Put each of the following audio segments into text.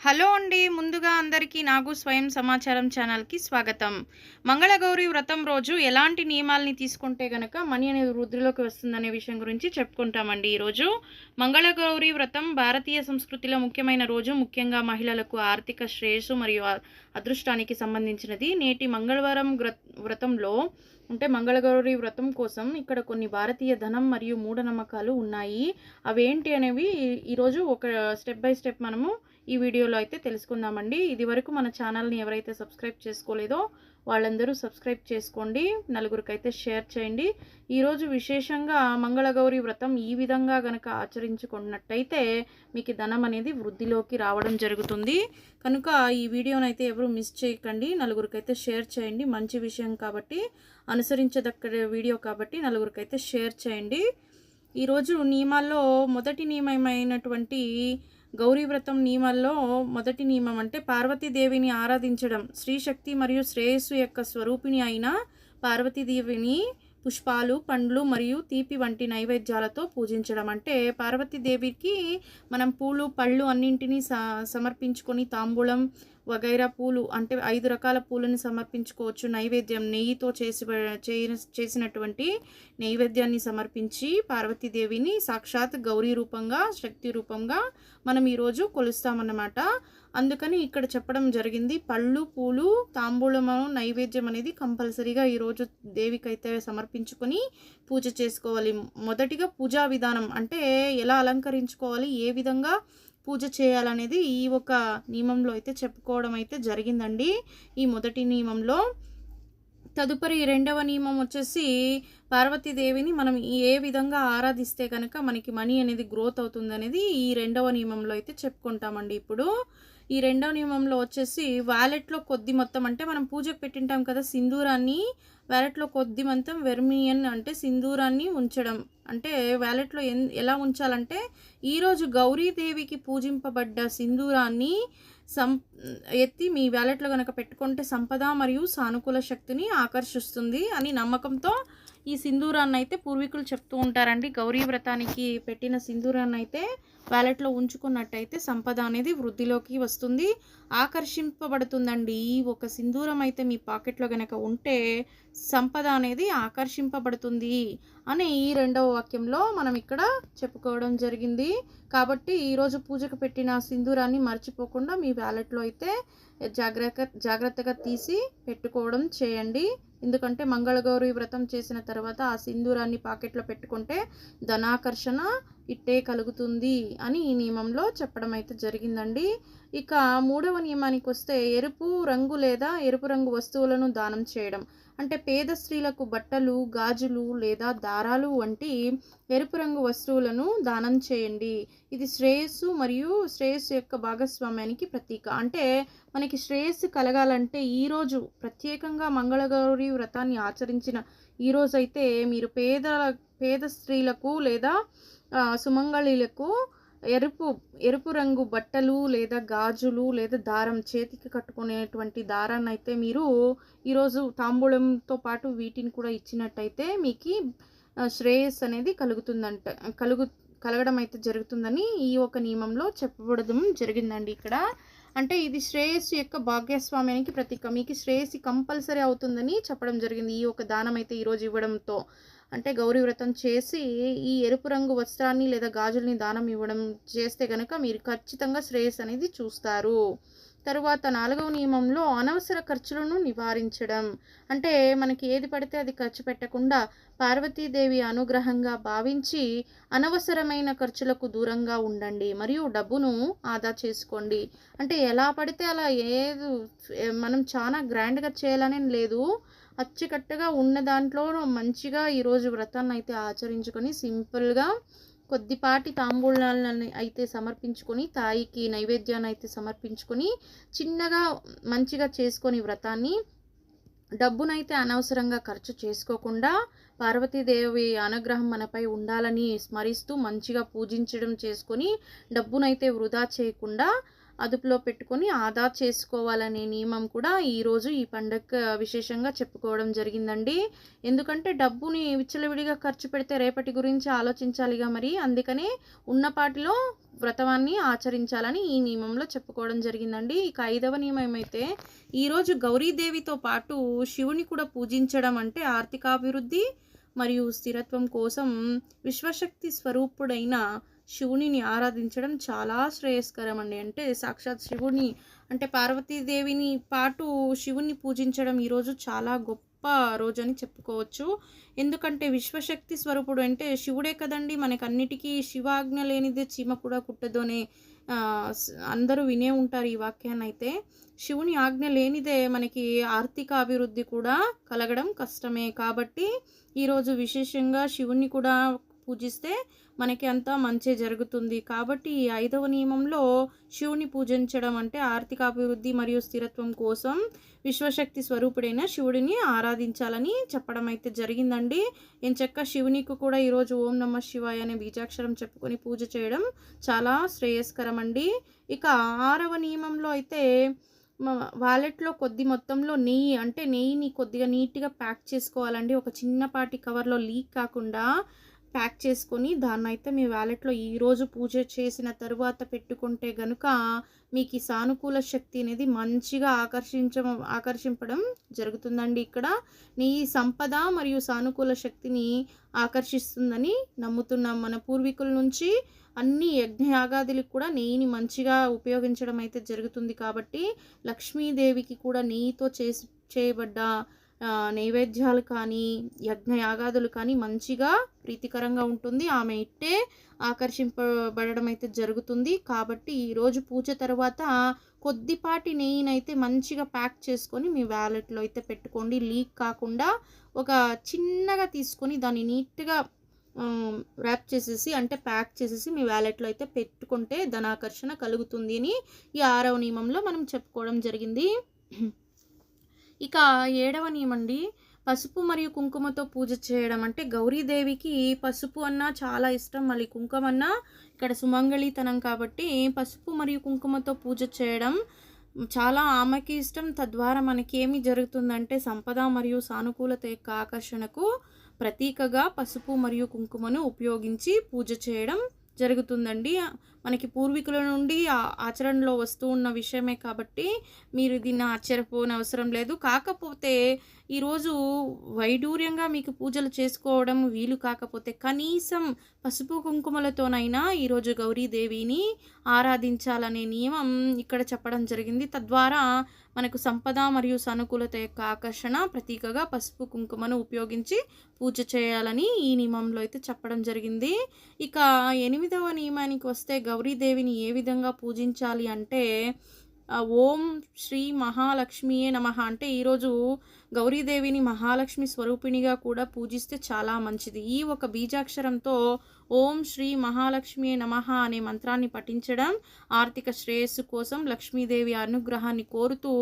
Hello అండి ముందుగా అందరికీ నాగు స్వయం సమాచారం ఛానల్కి స్వాగతం. మంగళగౌరి వ్రతం రోజు ఎలాంటి నియమాల్ని తీసుకుంటే గనక మనీ అనేది వృద్ధిలోకి వస్తుందనే విషయం గురించి చెప్పుకుంటామండి ఈరోజు. మంగళగౌరి వ్రతం భారతీయ సంస్కృతిలో ముఖ్యమైన రోజు. ముఖ్యంగా మహిళలకు ఆర్థిక శ్రేయస్సు మరియు అదృష్టానికి సంబంధించినది. నేటి మంగళవారం వ్రతంలో అంటే మంగళగౌరి వ్రతం కోసం ఇక్కడ కొన్ని భారతీయ ధనం మరియు మూఢనమ్మకాలు ఉన్నాయి. అవేంటి అనేవి ఈరోజు ఒక స్టెప్ బై స్టెప్ మనము ఈ వీడియోలో అయితే తెలుసుకుందామండి. ఇది వరకు మన ఛానల్ని ఎవరైతే సబ్స్క్రైబ్ చేసుకోలేదో వాళ్ళందరూ సబ్స్క్రైబ్ చేసుకోండి. నలుగురికైతే షేర్ చేయండి. ఈరోజు విశేషంగా మంగళగౌరి వ్రతం ఈ విధంగా గనక ఆచరించుకున్నట్టయితే మీకు ధనం అనేది వృద్ధిలోకి రావడం జరుగుతుంది. కనుక ఈ వీడియోనైతే ఎవరు మిస్ చేయకండి. నలుగురికైతే షేర్ చేయండి. మంచి విషయం కాబట్టి అనుసరించదక్క వీడియో కాబట్టి నలుగురికైతే షేర్ చేయండి. ఈరోజు నియమాల్లో మొదటి నియమమైనటువంటి గౌరీ వ్రతం నియమాల్లో మొదటి నియమం అంటే పార్వతీదేవిని ఆరాధించడం. శ్రీశక్తి మరియు శ్రేయస్సు యొక్క స్వరూపిణి అయిన పార్వతీదేవిని పుష్పాలు పండ్లు మరియు తీపి వంటి నైవేద్యాలతో పూజించడం. అంటే పార్వతీదేవికి మనం పూలు పళ్ళు అన్నింటినీ స సమర్పించుకొని తాంబూలం వగైరా పూలు అంటే ఐదు రకాల పూలను సమర్పించుకోవచ్చు. నైవేద్యం నెయ్యితో చేసి చేసినటువంటి నైవేద్యాన్ని సమర్పించి పార్వతీదేవిని సాక్షాత్ గౌరీ రూపంగా శక్తి రూపంగా మనం ఈరోజు కొలుస్తామన్నమాట. అందుకని ఇక్కడ చెప్పడం జరిగింది పళ్ళు పూలు తాంబూలము నైవేద్యం అనేది కంపల్సరీగా ఈరోజు దేవికైతే సమర్పించుకొని పూజ చేసుకోవాలి. మొదటిగా పూజా విధానం అంటే ఎలా అలంకరించుకోవాలి ఏ విధంగా పూజ చేయాలనేది ఈ ఒక నియమంలో అయితే చెప్పుకోవడం అయితే జరిగిందండి. ఈ మొదటి నియమంలో తదుపరి రెండవ నియమం వచ్చేసి పార్వతీదేవిని మనం ఏ విధంగా ఆరాధిస్తే కనుక మనకి మనీ అనేది గ్రోత్ అవుతుంది అనేది ఈ రెండవ నియమంలో అయితే చెప్పుకుంటామండి ఇప్పుడు. ఈ రెండవ నియమంలో వచ్చేసి వ్యాలెట్లో కొద్ది మొత్తం అంటే మనం పూజకు పెట్టింటాం కదా సింధూరాన్ని వ్యాలెట్లో కొద్ది మొత్తం వెర్మియన్ అంటే సింధూరాన్ని ఉంచడం. అంటే వ్యాలెట్లో ఎన్ ఎలా ఉంచాలంటే ఈరోజు గౌరీదేవికి పూజింపబడ్డ సింధూరాన్ని సం ఎత్తి మీ వ్యాలెట్లో కనుక పెట్టుకుంటే సంపద మరియు సానుకూల శక్తిని ఆకర్షిస్తుంది అని నమ్మకంతో ఈ సింధూరాన్ని అయితే పూర్వీకులు చెప్తూ ఉంటారండి. గౌరీ వ్రతానికి పెట్టిన సింధూరాన్ని అయితే వ్యాలెట్లో ఉంచుకున్నట్టయితే సంపద అనేది వృద్ధిలోకి వస్తుంది. ఆకర్షింపబడుతుందండి. ఒక సింధూరం అయితే మీ పాకెట్లో కనుక ఉంటే సంపద అనేది ఆకర్షింపబడుతుంది అని ఈ రెండవ వాక్యంలో మనం ఇక్కడ చెప్పుకోవడం జరిగింది. కాబట్టి ఈరోజు పూజకు పెట్టిన సింధూరాన్ని మర్చిపోకుండా మీ వ్యాలెట్లో అయితే జాగ్రత్త జాగ్రత్తగా తీసి పెట్టుకోవడం చేయండి. ఎందుకంటే మంగళగౌరి వ్రతం చేసిన తర్వాత ఆ సింధూరాన్ని పాకెట్లో పెట్టుకుంటే ధనాకర్షణ ఇట్టే కలుగుతుంది అని ఈ నియమంలో చెప్పడం అయితే జరిగిందండి. ఇక మూడవ నియమానికి వస్తే ఎరుపు రంగు లేదా ఎరుపు రంగు వస్తువులను దానం చేయడం. అంటే పేద స్త్రీలకు బట్టలు గాజులు లేదా దారాలు వంటి ఎరుపు రంగు వస్తువులను దానం చేయండి. ఇది శ్రేయస్సు మరియు శ్రేయస్సు యొక్క భాగస్వామ్యానికి ప్రతీక. అంటే మనకి శ్రేయస్సు కలగాలంటే ఈరోజు ప్రత్యేకంగా మంగళగౌరి వ్రతాన్ని ఆచరించిన ఈరోజైతే మీరు పేద పేద స్త్రీలకు లేదా సుమంగళీలకు సుమంగళిలకు ఎరుపు ఎరుపు రంగు బట్టలు లేదా గాజులు లేదా దారం చేతికి కట్టుకునేటువంటి దారాన్ని అయితే మీరు ఈరోజు తాంబూలంతో పాటు వీటిని కూడా ఇచ్చినట్టయితే మీకు శ్రేయస్ అనేది కలుగుతుందంట కలుగు కలగడం అయితే జరుగుతుందని ఈ ఒక నియమంలో చెప్పబడడం జరిగిందండి ఇక్కడ. అంటే ఇది శ్రేయస్సు యొక్క భాగ్యస్వామ్యానికి ప్రతీక. మీకు శ్రేయస్సు కంపల్సరీ అవుతుందని చెప్పడం జరిగింది ఈ ఒక దానం అయితే ఈరోజు ఇవ్వడంతో. అంటే గౌరీ వ్రతం చేసి ఈ ఎరుపు రంగు వస్త్రాన్ని లేదా గాజుల్ని దానం ఇవ్వడం చేస్తే కనుక మీరు ఖచ్చితంగా శ్రేయస్ అనేది చూస్తారు. తరువాత నాలుగవ నియమంలో అనవసర ఖర్చులను నివారించడం. అంటే మనకి ఏది పడితే అది ఖర్చు పెట్టకుండా పార్వతీదేవి అనుగ్రహంగా భావించి అనవసరమైన ఖర్చులకు దూరంగా ఉండండి. మరియు డబ్బును ఆదా చేసుకోండి. అంటే ఎలా పడితే అలా ఏది మనం చాలా గ్రాండ్గా చేయాలనే లేదు. అచ్చకట్టుగా ఉన్న దాంట్లో మంచిగా ఈరోజు వ్రతాన్ని అయితే ఆచరించుకొని సింపుల్గా కొద్దిపాటి తాంబూలాలను అయితే సమర్పించుకొని తాయికి నైవేద్యాన్ని అయితే సమర్పించుకొని చిన్నగా మంచిగా చేసుకొని వ్రతాన్ని డబ్బునైతే అనవసరంగా ఖర్చు చేసుకోకుండా పార్వతీదేవి అనుగ్రహం మనపై ఉండాలని స్మరిస్తూ మంచిగా పూజించడం చేసుకొని డబ్బునైతే వృధా చేయకుండా అదుపులో పెట్టుకొని ఆదా చేసుకోవాలనే నియమం కూడా ఈరోజు ఈ పండగ విశేషంగా చెప్పుకోవడం జరిగిందండి. ఎందుకంటే డబ్బుని విచ్చలవిడిగా ఖర్చు పెడితే రేపటి గురించి ఆలోచించాలిగా మరి. అందుకనే ఉన్నపాటిలో వ్రతవాన్ని ఆచరించాలని ఈ నియమంలో చెప్పుకోవడం జరిగిందండి. ఇక ఐదవ నియమం ఏమైతే ఈరోజు గౌరీదేవితో పాటు శివుని కూడా పూజించడం అంటే ఆర్థికాభివృద్ధి మరియు స్థిరత్వం కోసం విశ్వశక్తి స్వరూపుడైన శివునిని ఆరాధించడం చాలా శ్రేయస్కరం అండి అంటే సాక్షాత్ శివుని అంటే పార్వతీదేవిని పాటు శివుని పూజించడం ఈరోజు చాలా గొప్ప రోజు అని చెప్పుకోవచ్చు. ఎందుకంటే విశ్వశక్తి స్వరూపుడు అంటే శివుడే కదండి. మనకి అన్నిటికీ శివాజ్ఞ లేనిదే చీమ కూడా కుట్టదోనే అందరూ వినే ఉంటారు ఈ వాక్యాన్ని అయితే శివుని ఆజ్ఞ లేనిదే మనకి ఆర్థిక అభివృద్ధి కూడా కలగడం కష్టమే. కాబట్టి ఈరోజు విశేషంగా శివుని కూడా పూజిస్తే మనకి అంతా మంచి జరుగుతుంది. కాబట్టి ఈ ఐదవ నియమంలో శివుని పూజించడం అంటే ఆర్థిక అభివృద్ధి మరియు స్థిరత్వం కోసం విశ్వశక్తి స్వరూపుడైన శివుడిని ఆరాధించాలని చెప్పడం అయితే జరిగిందండి ఎంచక్క శివునికి కూడా ఈరోజు ఓం నమ శివాయ అనే బీజాక్షరం చెప్పుకొని పూజ చేయడం చాలా శ్రేయస్కరం అండి ఇక ఆరవ నియమంలో అయితే వాలెట్లో కొద్ది మొత్తంలో నెయ్యి అంటే నెయ్యిని కొద్దిగా నీట్గా ప్యాక్ చేసుకోవాలండి. ఒక చిన్నపాటి కవర్లో లీక్ కాకుండా ప్యాక్ చేసుకొని దాన్ని అయితే మీ వ్యాలెట్లో ఈరోజు పూజ చేసిన తరువాత పెట్టుకుంటే గనుక మీకు ఈ సానుకూల శక్తి అనేది మంచిగా ఆకర్షించ ఆకర్షింపడం జరుగుతుందండి ఇక్కడ. నీ సంపద మరియు సానుకూల శక్తిని ఆకర్షిస్తుందని నమ్ముతున్నాం మన పూర్వీకుల నుంచి. అన్ని యజ్ఞయాగాదులకు కూడా నెయ్యిని మంచిగా ఉపయోగించడం అయితే జరుగుతుంది కాబట్టి లక్ష్మీదేవికి కూడా నెయ్యితో చేసి చేయబడ్డ నైవేద్యాలు కానీ యజ్ఞయాగాదులు కానీ మంచిగా ప్రీతికరంగా ఉంటుంది. ఆమె ఇట్టే ఆకర్షింపబడడం అయితే జరుగుతుంది. కాబట్టి ఈరోజు పూజ తర్వాత కొద్దిపాటి నెయ్యినైతే మంచిగా ప్యాక్ చేసుకొని మీ వ్యాలెట్లో అయితే పెట్టుకోండి. లీక్ కాకుండా ఒక చిన్నగా తీసుకొని దాన్ని నీట్గా ర్యాప్ చేసేసి అంటే ప్యాక్ చేసేసి మీ వ్యాలెట్లో అయితే పెట్టుకుంటే ధనాకర్షణ కలుగుతుంది అని ఈ ఆరవ నియమంలో మనం చెప్పుకోవడం జరిగింది. ఇక ఏడవ నియమండి అండి పసుపు మరియు కుంకుమతో పూజ చేయడం అంటే గౌరీదేవికి పసుపు అన్నా చాలా ఇష్టం. మళ్ళీ కుంకుమ అన్నా ఇక్కడ సుమంగళితనం కాబట్టి పసుపు మరియు కుంకుమతో పూజ చేయడం చాలా ఆమెకి ఇష్టం. తద్వారా మనకి ఏమి జరుగుతుందంటే సంపద మరియు సానుకూలత యొక్క ఆకర్షణకు ప్రతీకగా పసుపు మరియు కుంకుమను ఉపయోగించి పూజ చేయడం జరుగుతుందండి. మనకి పూర్వీకుల నుండి ఆచరణలో వస్తూ ఉన్న విషయమే కాబట్టి మీరు దీన్ని ఆశ్చర్యపోని అవసరం లేదు. కాకపోతే ఈరోజు వైడూర్యంగా మీకు పూజలు చేసుకోవడం వీలు కాకపోతే కనీసం పసుపు కుంకుమలతోనైనా ఈరోజు గౌరీదేవిని ఆరాధించాలనే నియమం ఇక్కడ చెప్పడం జరిగింది. తద్వారా మనకు సంపద మరియు సానుకూలత యొక్క ఆకర్షణ ప్రతీకగా పసుపు కుంకుమను ఉపయోగించి పూజ చేయాలని ఈ నియమంలో అయితే చెప్పడం జరిగింది. ఇక ఎనిమిదవ నియమానికి వస్తే గౌరీదేవిని ఏ విధంగా పూజించాలి అంటే ఓం శ్రీ మహాలక్ష్మియే నమ అంటే ఈరోజు గౌరీదేవిని మహాలక్ష్మి స్వరూపిణిగా కూడా పూజిస్తే చాలా మంచిది. ఈ ఒక బీజాక్షరంతో ఓం శ్రీ మహాలక్ష్మి నమః అనే మంత్రాన్ని పఠించడం ఆర్థిక శ్రేయస్సు కోసం లక్ష్మీదేవి అనుగ్రహాన్ని కోరుతూ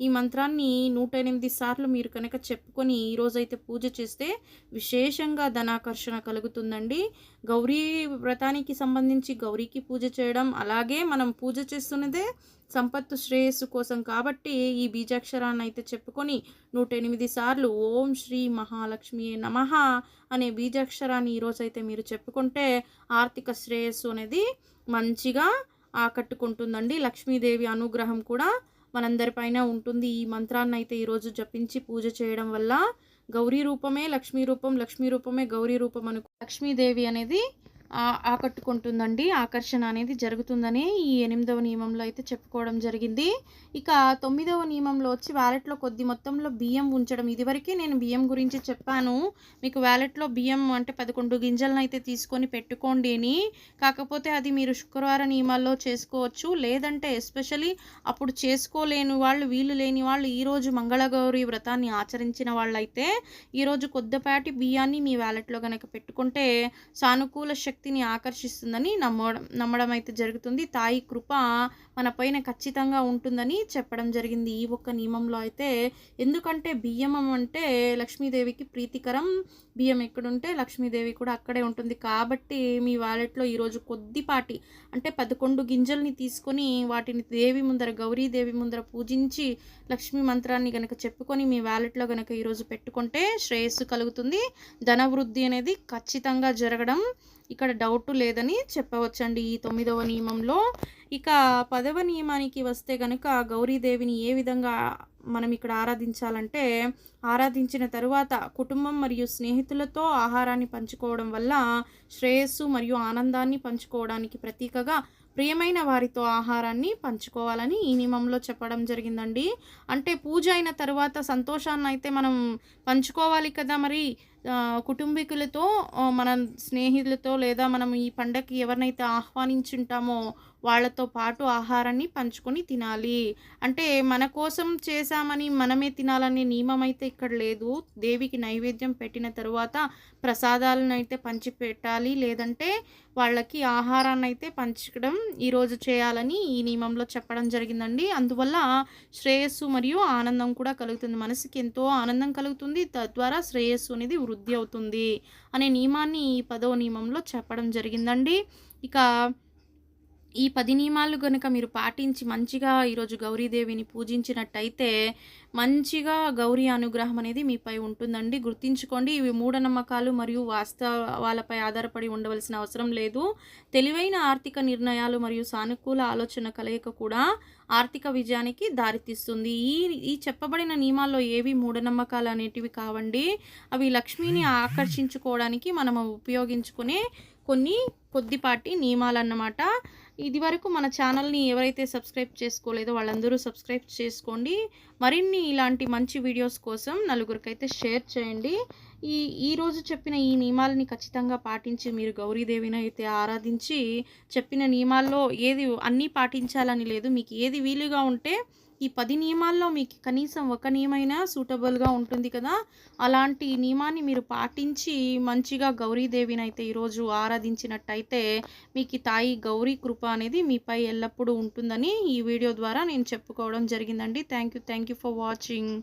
ఈ మంత్రాన్ని నూట ఎనిమిది సార్లు మీరు కనుక చెప్పుకొని ఈరోజైతే పూజ చేస్తే విశేషంగా ధనాకర్షణ కలుగుతుందండి. గౌరీ వ్రతానికి సంబంధించి గౌరీకి పూజ చేయడం అలాగే మనం పూజ చేస్తున్నదే సంపత్తు శ్రేయస్సు కోసం కాబట్టి ఈ బీజాక్షరాన్ని అయితే చెప్పుకొని నూట ఎనిమిది సార్లు ఓం శ్రీ మహాలక్ష్మి నమః అనే బీజాక్షరాన్ని ఈరోజైతే మీరు చెప్పుకుంటే ఆర్థిక శ్రేయస్సు అనేది మంచిగా ఆకట్టుకుంటుందండి. లక్ష్మీదేవి అనుగ్రహం కూడా మనందరిపైన ఉంటుంది. ఈ మంత్రాన్ని అయితే ఈరోజు జపించి పూజ చేయడం వల్ల గౌరీ రూపమే లక్ష్మీ రూపం లక్ష్మీ రూపమే గౌరీ రూపం అను లక్ష్మీదేవి అనేది ఆకట్టుకుంటుందండి. ఆకర్షణ అనేది జరుగుతుందని ఈ ఎనిమిదవ నియమంలో అయితే చెప్పుకోవడం జరిగింది. ఇక తొమ్మిదవ నియమంలో వచ్చి వ్యాలెట్లో కొద్ది మొత్తంలో బియ్యం ఉంచడం. ఇదివరకే నేను బియ్యం గురించి చెప్పాను. మీకు వ్యాలెట్లో బియ్యం అంటే పదకొండు గింజలను అయితే తీసుకొని పెట్టుకోండి అని. కాకపోతే అది మీరు శుక్రవార నియమాల్లో చేసుకోవచ్చు. లేదంటే ఎస్పెషలీ అప్పుడు చేసుకోలేని వాళ్ళు వీలు లేని వాళ్ళు ఈరోజు మంగళగౌరి వ్రతాన్ని ఆచరించిన వాళ్ళైతే ఈరోజు కొద్దిపాటి బియ్యాన్ని మీ వ్యాలెట్లో కనుక పెట్టుకుంటే సానుకూల శక్తి శక్తిని ఆకర్షిస్తుందని నమ్మడం నమ్మడం అయితే జరుగుతుంది. తాయి కృప మన పైన ఖచ్చితంగా ఉంటుందని చెప్పడం జరిగింది. ఈ ఒక్క నియమంలో అయితే ఎందుకంటే బియ్యం అంటే లక్ష్మీదేవికి ప్రీతికరం. బియ్యం ఎక్కడుంటే లక్ష్మీదేవి కూడా అక్కడే ఉంటుంది. కాబట్టి మీ వ్యాలెట్లో ఈరోజు కొద్దిపాటి అంటే పదకొండు గింజల్ని తీసుకొని వాటిని దేవి ముందర గౌరీదేవి ముందర పూజించి లక్ష్మీ మంత్రాన్ని గనక చెప్పుకొని మీ వ్యాలెట్లో గనక ఈరోజు పెట్టుకుంటే శ్రేయస్సు కలుగుతుంది. ధనవృద్ధి అనేది ఖచ్చితంగా జరగడం. ఇక్కడ డౌట్ లేదని చెప్పవచ్చండి ఈ తొమ్మిదవ నియమంలో. ఇక పదవ నియమానికి వస్తే కనుక గౌరీదేవిని ఏ విధంగా మనం ఇక్కడ ఆరాధించాలంటే ఆరాధించిన తరువాత కుటుంబం మరియు స్నేహితులతో ఆహారాన్ని పంచుకోవడం వల్ల శ్రేయస్సు మరియు ఆనందాన్ని పంచుకోవడానికి ప్రతీకగా ప్రియమైన వారితో ఆహారాన్ని పంచుకోవాలని ఈ నియమంలో చెప్పడం జరిగిందండి. అంటే పూజ అయిన తర్వాత సంతోషాన్ని అయితే మనం పంచుకోవాలి కదా మరి. కుటుంబీకులతో మన స్నేహితులతో లేదా మనం ఈ పండగకి ఎవరినైతే ఆహ్వానించుంటామో వాళ్ళతో పాటు ఆహారాన్ని పంచుకొని తినాలి. అంటే మన కోసం చేశామని మనమే తినాలనే నియమం అయితే ఇక్కడ లేదు. దేవికి నైవేద్యం పెట్టిన తరువాత ప్రసాదాలను అయితే పంచి పెట్టాలి లేదంటే వాళ్ళకి ఆహారాన్ని అయితే పంచడం ఈరోజు చేయాలని ఈ నియమంలో చెప్పడం జరిగిందండి. అందువల్ల శ్రేయస్సు మరియు ఆనందం కూడా కలుగుతుంది. మనసుకి ఎంతో ఆనందం కలుగుతుంది. తద్వారా శ్రేయస్సు అనేది వృద్ధి వృద్ధి అవుతుంది అనే నియమాన్ని ఈ పదవ నియమంలో చెప్పడం జరిగిందండి. ఇక ఈ పది నియమాలు కనుక మీరు పాటించి మంచిగా ఈరోజు గౌరీదేవిని పూజించినట్టయితే మంచిగా గౌరీ అనుగ్రహం అనేది మీపై ఉంటుందండి. గుర్తుంచుకోండి ఇవి మూఢనమ్మకాలు మరియు వాస్తవాలపై ఆధారపడి ఉండవలసిన అవసరం లేదు. తెలివైన ఆర్థిక నిర్ణయాలు మరియు సానుకూల ఆలోచన కలయిక కూడా ఆర్థిక విజయానికి దారితీస్తుంది. ఈ ఈ చెప్పబడిన నియమాల్లో ఏవి మూఢనమ్మకాలు అనేటివి కావండి. అవి లక్ష్మిని ఆకర్షించుకోవడానికి మనం ఉపయోగించుకునే కొన్ని కొద్దిపాటి నియమాలు అన్నమాట ఇది వరకు మన ఛానల్ని ఎవరైతే సబ్స్క్రైబ్ చేసుకోలేదో వాళ్ళందరూ సబ్స్క్రైబ్ చేసుకోండి. మరిన్ని ఇలాంటి మంచి వీడియోస్ కోసం నలుగురికైతే షేర్ చేయండి. ఈ ఈరోజు చెప్పిన ఈ నియమాలని ఖచ్చితంగా పాటించి మీరు గౌరీదేవిని అయితే ఆరాధించి చెప్పిన నియమాల్లో ఏది అన్నీ పాటించాలని లేదు. మీకు ఏది వీలుగా ఉంటే ఈ పది నియమాల్లో మీకు కనీసం ఒక నియమైనా సూటబుల్గా ఉంటుంది కదా? అలాంటి నియమాన్ని మీరు పాటించి మంచిగా గౌరీదేవిని అయితే ఈరోజు ఆరాధించినట్టయితే మీకు తాయి గౌరీ కృప అనేది మీపై ఎల్లప్పుడూ ఉంటుందని ఈ వీడియో ద్వారా నేను చెప్పుకోవడం జరిగిందండి. Thank you thank you for watching.